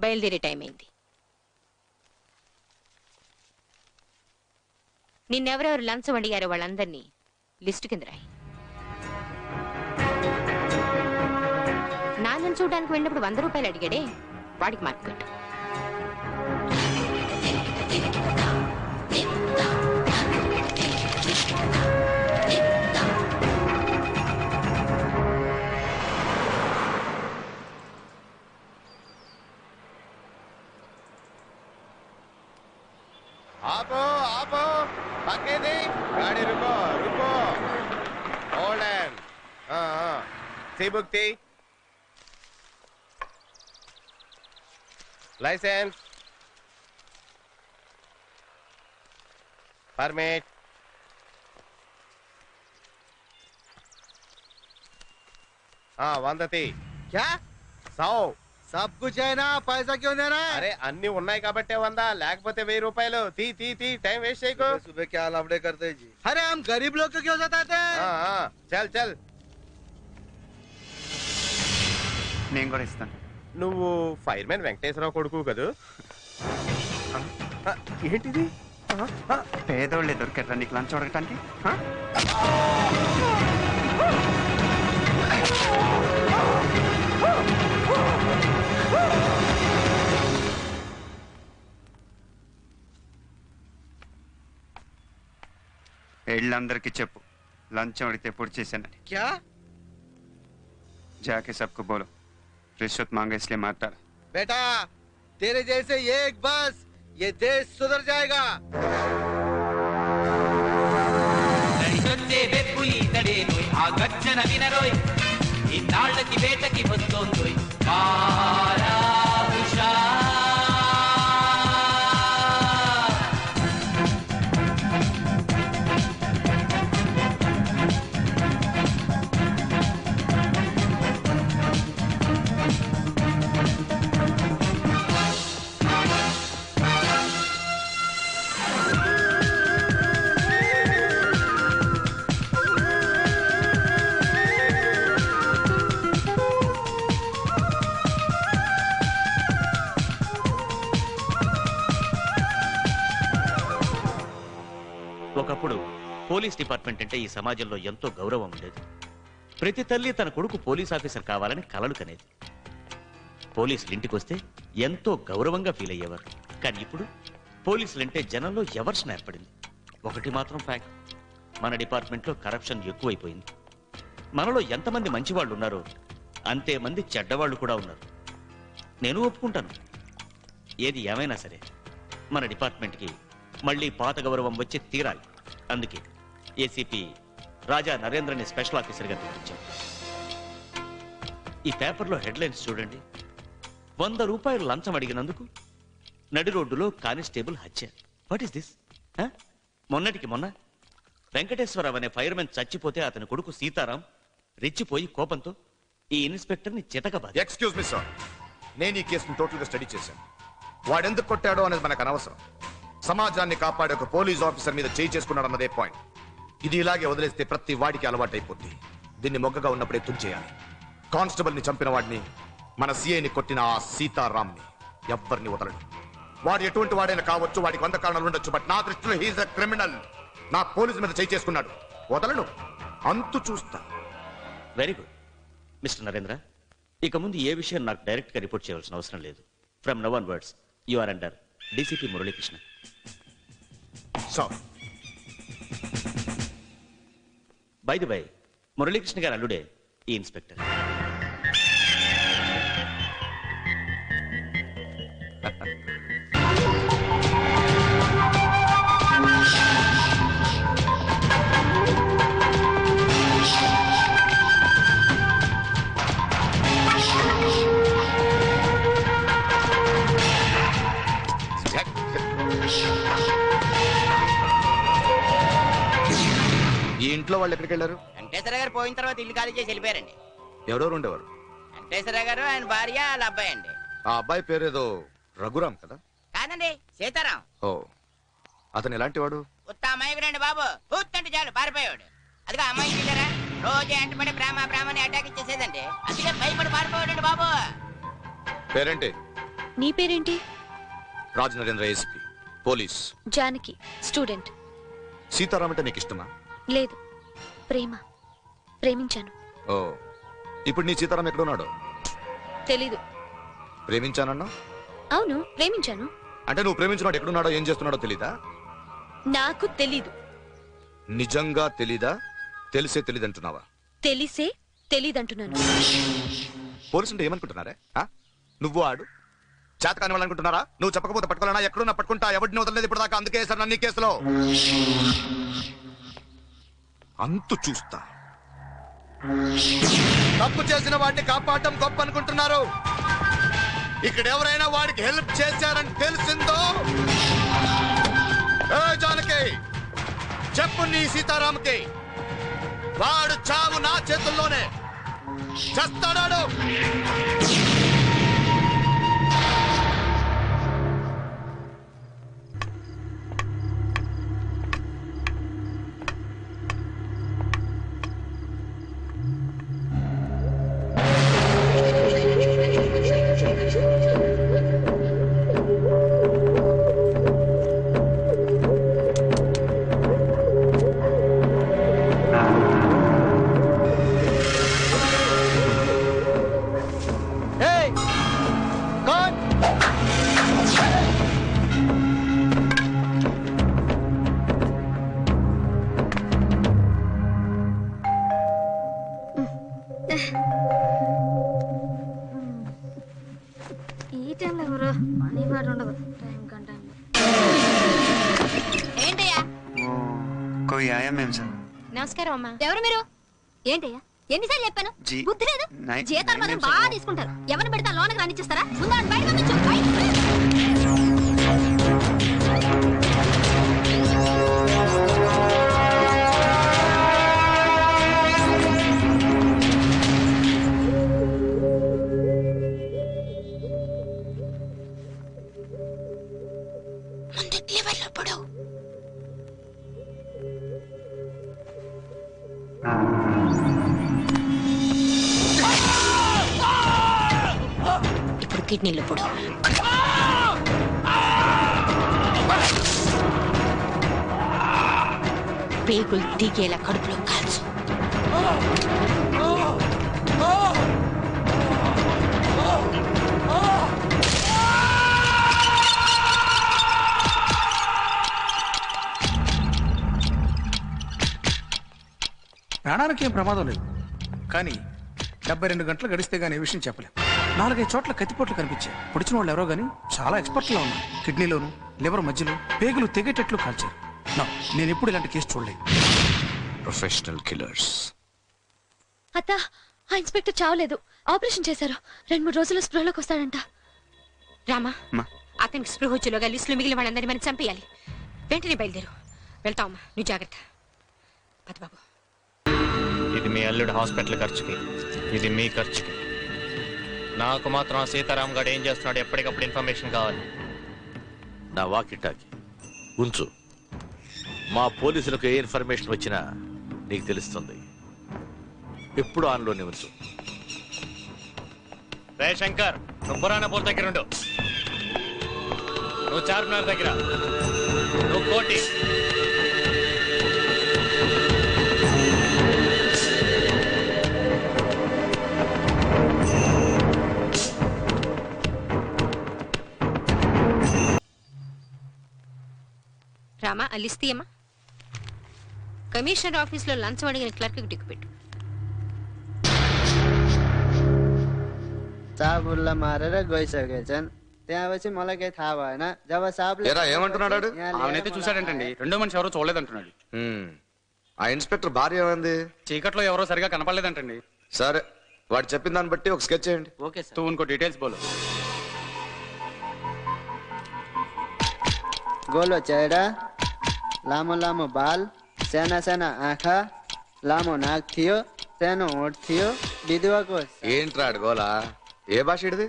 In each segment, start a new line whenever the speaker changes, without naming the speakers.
బయలుదేరే టైం అయింది నిన్నెవరెవరు లంచం అడిగారో వాళ్ళందరినీ లిస్టు కింద రాయి. నాన్నని చూడడానికి వెళ్ళినప్పుడు వంద రూపాయలు అడిగాడే? వాడికి మార్పు
సి బుక్ తీ లైసెన్స్ పర్మిట్ వంద తీ
क्या
సౌ
सब कुछ है ना पैसा क्यों देना है
అరే అన్ని ఉన్నాయి కాబట్టే వందా లేకపోతే వెయ్యి రూపాయలు తీ తీ తీ టైం వేస్ట్ చేయకు
सुबह सुबह क्या लफड़े करते हैं जी अरे हम गरीब लोग को क्यों सताते हैं
ఆ, ఆ, చల్ చల్
నేను కూడా ఇస్తాను.
నువ్వు ఫైర్మెన్ వెంకటేశ్వరరావు కొడుకు కదా? ఏంటిది?
పేదోళ్ళే దొరికారా నీకు లంచ్ అడగటానికి? ఎళ్ళందరికీ చెప్పు. లంచం అడిగితే పొడి చేశానని. జాకే సబ్కు బోలో. रिश्वत मांगे इसलिए मारता
बेटा तेरे जैसे ये एक बस ये देश सुधर जाएगा।
ಬೆಕ್ಕುಲಿ ತಡೇನೋಯ್ ಆ ಗಜ್ಜನ ವಿನರೋಯ್ ಈ ನಾಳಕ್ಕೆ ಬೇಟಕ್ಕೆ
చిన్నప్పుడు పోలీస్ డిపార్ట్మెంట్ అంటే ఈ సమాజంలో ఎంతో గౌరవం ఉండేది. ప్రతి తల్లి తన కొడుకు పోలీస్ ఆఫీసర్ కావాలని కలలు కనేది. పోలీసులు ఇంటికి వస్తే ఎంతో గౌరవంగా ఫీల్ అయ్యేవారు. కానీ ఇప్పుడు పోలీసులంటే జనంలో ఎవర్షన్ ఏర్పడింది? ఒకటి మాత్రం ఫ్యాక్ట్ మన డిపార్ట్మెంట్లో కరప్షన్ ఎక్కువైపోయింది. మనలో ఎంతమంది మంచివాళ్ళు ఉన్నారో అంతే మంది చెడ్డవాళ్ళు కూడా ఉన్నారు. నేను ఒప్పుకుంటాను. ఏది ఏమైనా సరే మన డిపార్ట్మెంట్కి మళ్ళీ పాత గౌరవం వచ్చి తీరాలి. అందుకే ఏసీపీ రాజా నరేంద్రని స్పెషల్ ఆఫీసర్గా నియమించాం ఈ పేపర్లో హెడ్లైన్స్ చూడండి. వంద రూపాయలు లంచం అడిగినందుకు నడి రోడ్డులో కానిస్టేబుల్ హత్య. వాట్ ఈస్ దిస్ మొన్నటికి మొన్న వెంకటేశ్వరరావు అనే ఫైర్మెన్ చచ్చిపోతే అతని కొడుకు సీతారాం రెచ్చిపోయి కోపంతో ఈ ఇన్స్పెక్టర్ని చితకబాది
ఎక్స్క్యూజ్ మీ సార్ నేను ఈ కేసును టోటల్గా స్టడీ చేశాను. వాడెందుకు కొట్టాడో అనేది మనకు అనవసరం. సమాజాన్ని కాపాడే ఒక పోలీస్ ఆఫీసర్ మీద చేయి చేసుకున్నాడు అన్నదే పాయింట్. ఇది ఇలాగే వదిలేస్తే ప్రతి వాడికి అలవాటైపోద్ది. దీన్ని మొగ్గగా ఉన్నప్పుడే తుంచేయాలి. కానిస్టేబుల్ని చంపిన వాడిని మన సీఐని కొట్టిన ఆ సీతారాంని ఎవ్వరిని వదలడు. వాడు ఎటువంటి వాడైనా కావచ్చు వాడికి వంద కారణాలు ఉండొచ్చు బట్ నా దృష్టిలో హీఈస్ అ క్రిమినల్. నా పోలీసు మీద చేయి చేసుకున్నాడు. వదలను అంతు చూస్తా.
Very good. మిస్టర్ నరేంద్ర ఇక ముందు ఏ విషయం నాకు డైరెక్ట్గా రిపోర్ట్ చేయవలసిన అవసరం లేదు. From now onwards you are under DCP Muralikrishna.
Sir
by the by Muralikrishna గారు అల్లుడే ఈ ఇన్స్పెక్టర్.
ఈ ఇంట్లో వాళ్ళు ఎక్కడికి వెళ్ళారు?
వెంకటేశ్వర గారు పోయిన తర్వాత ఇల్లు ఖాళీ చేసి వెళ్ళిపోయారండి.
ఎవరెవరు ఉండేవారు?
వెంకటేశ్వర గారు ఆయన భార్య వాళ్ళ అబ్బాయి అండి.
ఆ అబ్బాయి పేరు ఏదో రఘురామ్ కదా?
కాదండి సీతారాం.
ఓ అతను ఎలాంటి వాడు?
ఉత్త అమ్మాయికి రండి బాబు. పూర్తంటే చాలు పారిపోయాడు అదిగా అమ్మాయి చూసారా రోజు ఎంటపడి ప్రేమ ప్రేమని అటాక్ ఇచ్చేసేదండి అందుకే భయపడి పారిపోయాడండి బాబు.
పేరేంటి?
నీ పేరేంటి?
Raj Narendra SP police.
Janaki student.
Sitaram అంటే నీకు ఇష్టమా
లేదు. ప్రేమ. ప్రేమించాను.
ఓ ఇప్పుడు నీ సీతారాం ఎక్కడ ఉన్నాడు
తెలీదు.
ప్రేమించానన్నా?
అవును ప్రేమించాను.
అంటే నువ్వు ప్రేమించినాడు ఎక్కడున్నాడో ఏం చేస్తున్నాడో తెలీదా?
నాకు తెలీదు.
నిజంగా తెలీదా? తెలిసే తెలీదంటున్నావా?
తెలిసే తెలీదంటున్నాను.
పోలీసు అంటే ఏమనుకుంటున్నారే? ఆ? నువ్వు ఆడు. చేత కానివ్వాలనుకుంటున్నారా వాళ్ళు అనుకుంటున్నారా? నువ్వు చెప్పకపోతే పట్టుకోవాలన్నా ఎక్కడున్నా పట్టుకుంటా ఎవరిని వదలలేదు ఇప్పుడు దాకా అందుకే సార్ నన్ను కేసులో. అంతు చూస్తా. తప్పు చేసిన వాడిని కాపాడటం గొప్ప అనుకుంటున్నారు ఇక్కడ ఎవరైనా వాడికి హెల్ప్ చేశారని తెలిసిందో? ఏ జానకి చెప్పు నీ సీతారాంకి వాడు చావు నా చేతుల్లోనే. చేస్తాడాడు.
ఈ టైంలో ఎవరు మనీ పాట ఉండదు.
ఏంటయ్యా?
నమస్కారం
ఎవరు మీరు? ఏంటయ్యా? ఎన్నిసార్లు చెప్పాను? బుద్ధి లేదు. జీతాలు బాగా తీసుకుంటారు. ఎవరిని పెడితే లోనకి రానిచ్చేస్తారా? ముందు బయట పంపించు.
కిడ్నీలు పొడు. పేగులు దిగేలా కడుపులో కాల్చు.
ప్రాణానికి ఏం ప్రమాదం లేదు. కానీ డెబ్బై రెండు గంటలు గడిస్తే కానీ ఈ విషయం చెప్పలేదు నాలుగైదు చోట్ల కత్తిపోట్లు కనిపించాయి. పొడిచిన వాళ్ళు ఎవరో గానీ చాలా ఎక్స్పర్ట్లా ఉన్నారు. కిడ్నీలోను లివర్ మధ్యలో పేగులు తెగేటట్లు కాల్చారు. నా నేను ఎప్పుడు ఇలాంటి కేసు చూడలేదు.
ప్రొఫెషనల్ కిల్లర్స్
అత్త ఆ ఇన్స్పెక్టర్ చావలేదు. ఆపరేషన్ చేశారు. రెండు మూడు రోజుల్లో స్పృహలోకి వస్తాడంట.
రామా
అమ్మా.
అతనికి స్పృహ వచ్చేలోగా లిస్టులో మిగిలిన వాళ్ళందరినీ మనం చంపేయాలి. వెంటనే బయలుదేరు. వెళ్తావమ్మా నువ్వు జాగ్రత్త. పద బాబు.
ఇది మీ అల్లుడు హాస్పిటల్ ఖర్చుకి. ఇది మీ ఖర్చుకి. నాకు మాత్రం ఆ సీతారాం గారు ఏం చేస్తున్నాడు ఎప్పటికప్పుడు ఇన్ఫర్మేషన్ కావాలి.
నా వాకిటాకి. ఉంచు. మా పోలీసులకు ఏ ఇన్ఫర్మేషన్ వచ్చినా నీకు తెలుస్తుంది. ఎప్పుడు ఆన్లోనే ఉంచు
రే శంకర్ నువ్వు పురాణపూర్ దగ్గర ఉండు. నువ్వు చార్మినార్ దగ్గర. నువ్వు కోటి.
రామా ఆ లిస్ట్ కమిషనర్ ఆఫీస్లో లంచం అడిగిన క్లర్క్ టిక్ పెట్టు.
મારે
રે ఏమంటున్నాడు
మనిషి ఎవరో
ఆ ఇన్స్పెక్టర్
చీకట్లో ఎవరో సరిగా కనపడలేదంటండి.
సరే వాడు చెప్పిన దాన్ని బట్టి ఒక స్కెచ్ చేయండి.
ఓకే ఇంకో డీటెయిల్స్ బోలు.
గోల్ వచ్చాయడా? લામો લામો બાલ સેના સેના આંખા లామో నాకు థియో తేను ఓట్ థియో బిదివాకు
ఏంట్రా అడుగోలా? ఏ భాష ఇడిది?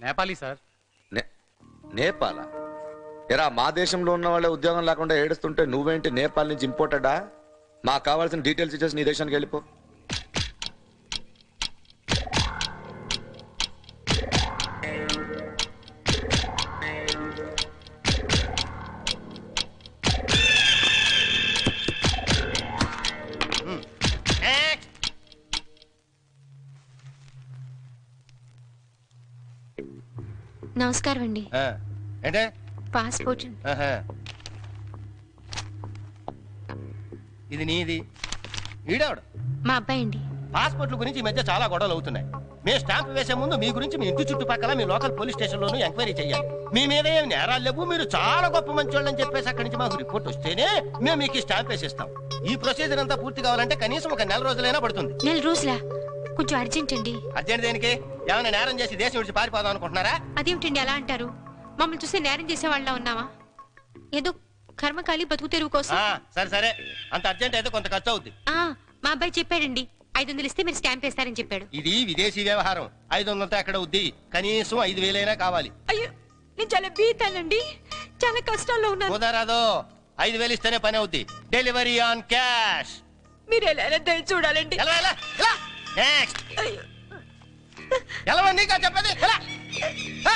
నేపాలీ సార్.
నేపాలా? ఎరా మా దేశంలో ఉన్న వాళ్ళే ఉద్యోగం లేకుండా ఏడుస్తుంటే నువ్వేంటి నేపాల్ నుంచి ఇంపోర్టెడా? మాకు కావాల్సిన డీటెయిల్స్ ఇచ్చేసి నీ దేశానికి వెళ్ళిపో.
నమస్కారం అండి. పాస్పోర్ట్.
ఇది నీది. ఈడావిడ?
మా అబ్బాయి అండి.
పాస్పోర్ట్ల గురించి ఈ మధ్య చాలా గొడవలు అవుతున్నాయి. మేము స్టాంప్ వేసే ముందు మీ గురించి మీ ఇంటి చుట్టుపక్కల మీ లోకల్ పోలీస్ స్టేషన్ లోను ఎంక్వైరీ చేయాలి మీ మీద ఏం నేరాలు లేవు మీరు చాలా గొప్ప మంచోళ్ళని చెప్పేసి అక్కడి నుంచి మాకు రిపోర్ట్ వస్తేనే మేము మీకు స్టాంప్ వేసిస్తాం. ఈ ప్రొసీజర్ అంతా పూర్తి కావాలంటే కనీసం ఒక నెల రోజులైనా పడుతుంది.
నెల రోజులా? కొంచెం అర్జెంట్ అండి.
అర్జెంట్ దేనికి? ఏమైనా నేరం చేసి దేశం విడిచి పారిపోదాం అనుకుంటున్నారా?
అదేమిటండి అలా అంటారు? మమ్మల్ని చూస్తే నేరం చేసే వాళ్ళ ఉన్నావా? ఏదో కర్మకాలి బతుకు తెరువు కోసం.
ఆ, సరే సరే. అంత అర్జెంట్ అయితే కొంత ఖర్చు అవుద్ది.
ఆ, మా అబ్బాయి చెప్పాడండి. ఐదు వందలు ఇస్తే మీరు స్టాంప్ వేస్తారని చెప్పాడు.
ఇది విదేశీ వ్యవహారం. ఐదు వందలతో ఎక్కడ అవుద్ది కనీసం ఐదు వేలైనా కావాలి.
అయ్యో నేను చాలా బీతానండి. చాలా కష్టాల్లో ఉన్నాను.
కుదరదు ఐదు వేలు ఇస్తేనే పని అవుద్ది. డెలివరీ ఆన్ క్యాష్
మీరు ఎలా దయ చూడాలండి?
నెక్స్ట్ ఎలా నీకా చెప్పేది ఎలా? ఆ,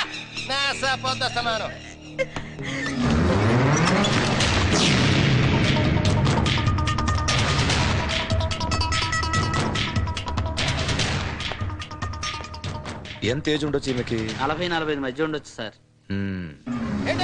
నా సపోత సమానం.
ఎంత ఏజ్ ఉండొచ్చు ఈమెకి?
నలభై నలభై ఐదు మధ్య ఉండొచ్చు సార్.
ఏం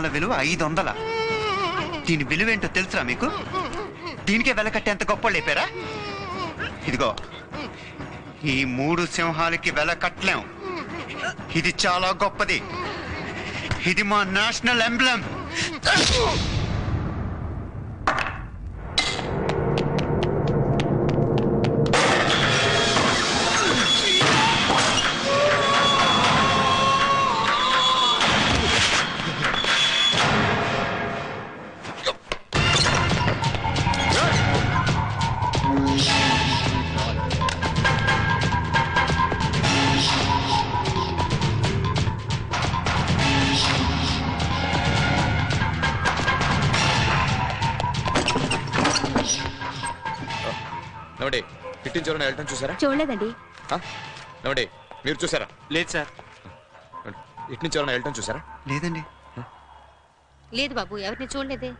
మూడు విలువ ఐదు వందల దీని విలువేంటో తెలుసురా మీకు? దీనికే వెల కట్టేంత గొప్ప లేపారా ఇదిగో ఈ మూడు సింహాలకి వెలకట్టలేం ఇది చాలా గొప్పది. ఇది మా నేషనల్ ఎంబ్లం
పట్టించారు వెళ్ళటం చూసారా?
చూడలేదండి.
నవ్వండి మీరు చూసారా?
లేదు సార్.
ఇటు నుంచి ఎవరైనా వెళ్ళటం చూసారా?
లేదండి.
లేదు బాబు ఎవరిని చూడలేదే?